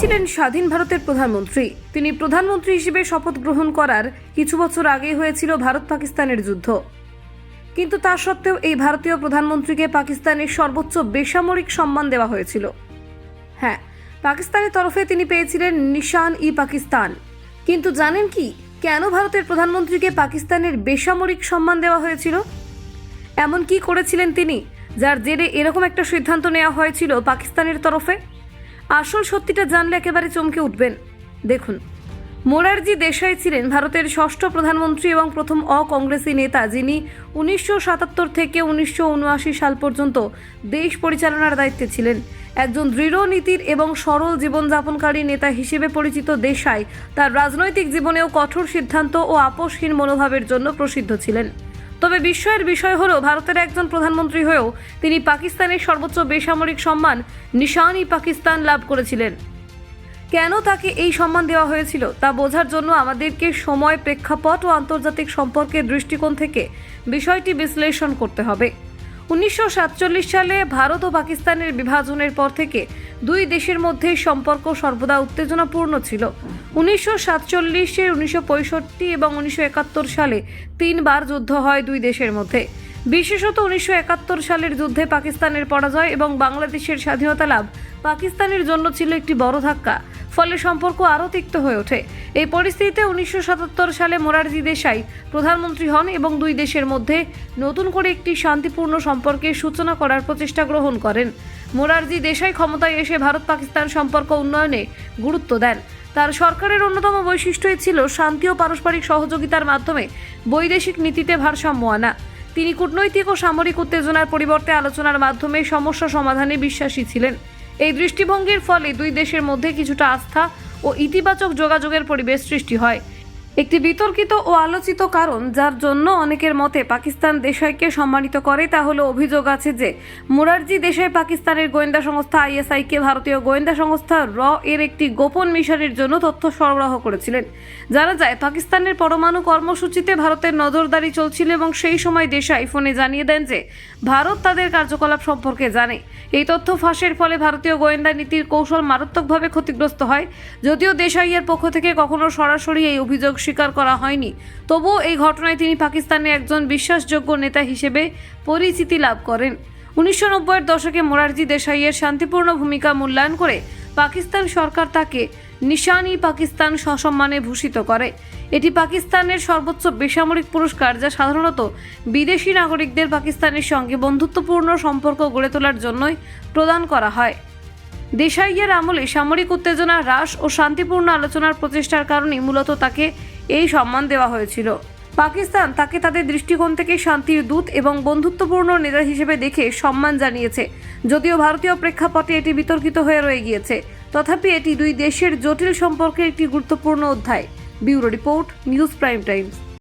ছিলেন স্বাধীন ভারতের প্রধানমন্ত্রী। তিনি প্রধানমন্ত্রী হিসেবে শপথ গ্রহণ করার কিছু বছর আগেই হয়েছিল ভারত পাকিস্তানের যুদ্ধ। কিন্তু তা সত্ত্বেও এই ভারতীয় প্রধানমন্ত্রীকে পাকিস্তানের সর্বোচ্চ বেসামরিক সম্মান দেওয়া হয়েছিল। হ্যাঁ পাকিস্তানের তরফে তিনি পেয়েছিলেন নিশান ই পাকিস্তান। কিন্তু জানেন কি, কেন ভারতের প্রধানমন্ত্রীকে পাকিস্তানের বেসামরিক সম্মান দেওয়া হয়েছিল? এমন কি করেছিলেন তিনি, যার জেরে এরকম একটা সিদ্ধান্ত নেওয়া হয়েছিল পাকিস্তানের তরফে? আসল সত্যিটা জানলে একেবারে চমকে উঠবেন। দেখুন, মোরারজি দেশাই ছিলেন ভারতের ষষ্ঠ প্রধানমন্ত্রী এবং প্রথম অকংগ্রেসি নেতা, যিনি উনিশশো সাতাত্তর থেকে উনিশশো উনআশি সাল পর্যন্ত দেশ পরিচালনার দায়িত্বে ছিলেন। একজন দৃঢ় নীতির এবং সরল জীবনযাপনকারী নেতা হিসেবে পরিচিত দেশাই তার রাজনৈতিক জীবনেও কঠোর সিদ্ধান্ত ও আপোষহীন মনোভাবের জন্য প্রসিদ্ধ ছিলেন। তবে বিস্ময়ের বিষয় হলো, ভারতের একজন প্রধানমন্ত্রী হয়েও তিনি পাকিস্তানের সর্বোচ্চ বেসামরিক সম্মান নিশান পাকিস্তান লাভ করেছিলেন। কেন তাকে এই সম্মান দেওয়া হয়েছিল তা বোঝার জন্য আমাদেরকে সময়, প্রেক্ষাপট ও আন্তর্জাতিক সম্পর্কের দৃষ্টিকোণ থেকে বিষয়টি বিশ্লেষণ করতে হবে। উনিশশো সাতচল্লিশ সালে ভারত ও পাকিস্তানের বিভাজনের পর থেকে দুই দেশের মধ্যে সম্পর্ক সর্বদা উত্তেজনাপূর্ণ ছিল। উনিশশো সাতচল্লিশে, উনিশশো পঁয়ষট্টি এবং উনিশশো একাত্তর সালে তিনবার যুদ্ধ হয় দুই দেশের মধ্যে। বিশেষত উনিশশো একাত্তর সালের যুদ্ধে পাকিস্তানের পরাজয় এবং বাংলাদেশের স্বাধীনতা লাভ পাকিস্তানের জন্য ছিল একটি বড় ধাক্কা, ফলে সম্পর্ক আরও তিক্ত হয়ে ওঠে। এই পরিস্থিতিতে উনিশশো সাতাত্তর সালে মোরারজি দেশাই প্রধানমন্ত্রী হন এবং দুই দেশের মধ্যে নতুন করে একটি শান্তিপূর্ণ সম্পর্কের সূচনা করার প্রচেষ্টা গ্রহণ করেন। মোরারজি দেশাই ক্ষমতায় এসে ভারত পাকিস্তান সম্পর্ক উন্নয়নে গুরুত্ব দেন। তার সরকারের অন্যতম বৈশিষ্ট্যই ছিল শান্তি ও পারস্পরিক সহযোগিতার মাধ্যমে বৈদেশিক নীতিতে ভারসাম্য আনা। তিনি কূটনৈতিক ও সামরিক উত্তেজনার পরিবর্তে আলোচনার মাধ্যমে সমস্যা সমাধানে বিশ্বাসী ছিলেন। এই দৃষ্টিভঙ্গির ফলে দুই দেশের মধ্যে কিছুটা আস্থা ও ইতিবাচক যোগাযোগের পরিবেশ সৃষ্টি হয়। একটি বিতর্কিত ও আলোচিত কারণ যার জন্য অনেকের মতে পাকিস্তান দেশাইকে সম্মানিত করে, তা হলো অভিযোগ আছে যে মুরারজি দেশাই পাকিস্তানের গোয়েন্দা সংস্থা আইএসআইকে ভারতীয় গোয়েন্দা সংস্থা র এর একটি গোপন মিশনের জন্য তথ্য সরবরাহ করেছিলেন। জানা যায়, পাকিস্তানের পরমাণু কর্মসূচিতে ভারতের নজরদারি চলছিল এবং সেই সময় দেশাই ফোনে জানিয়ে দেন যে ভারত তাদের কার্যকলাপ সম্পর্কে জানে। এই তথ্য ফাঁসের ফলে ভারতীয় গোয়েন্দা নীতির কৌশল মারাত্মকভাবে ক্ষতিগ্রস্ত হয়। যদিও দেশাইয়ের পক্ষ থেকে কখনো সরাসরি এই অভিযোগ স্বীকার করা হয়নি। তবুও এই ঘটনায় তিনি পাকিস্তানের একজন বিশ্বাসযোগ্য নেতা হিসেবে পরিচিতি লাভ করেন। উনিশশো নব্বইয়ের দশকে মোরারজি দেশাইয়ের শান্তিপূর্ণ ভূমিকা মূল্যায়ন করে পাকিস্তান সরকার তাকে নিশান পাকিস্তান সসম্মানে ভূষিত করে। এটি পাকিস্তানের সর্বোচ্চ বেসামরিক পুরস্কার যা সাধারণত বিদেশি নাগরিকদের পাকিস্তানের সঙ্গে বন্ধুত্বপূর্ণ সম্পর্ক গড়ে তোলার জন্যই প্রদান করা হয়। দেশাইয়ের আমলে সামরিক উত্তেজনা হ্রাস ও শান্তিপূর্ণ আলোচনার প্রচেষ্টার কারণে মূলত তাকে এই সম্মান দেওয়া হয়েছিল। পাকিস্তান তাকে তাদের দৃষ্টিকোণ থেকে শান্তির দূত এবং বন্ধুত্বপূর্ণ নেতা হিসেবে দেখে সম্মান জানিয়েছে। যদিও ভারতীয় প্রেক্ষাপটে এটি বিতর্কিত হয়ে রয়ে গিয়েছে, তথাপি এটি দুই দেশের জটিল সম্পর্কের একটি গুরুত্বপূর্ণ অধ্যায়। Bureau report, news prime times.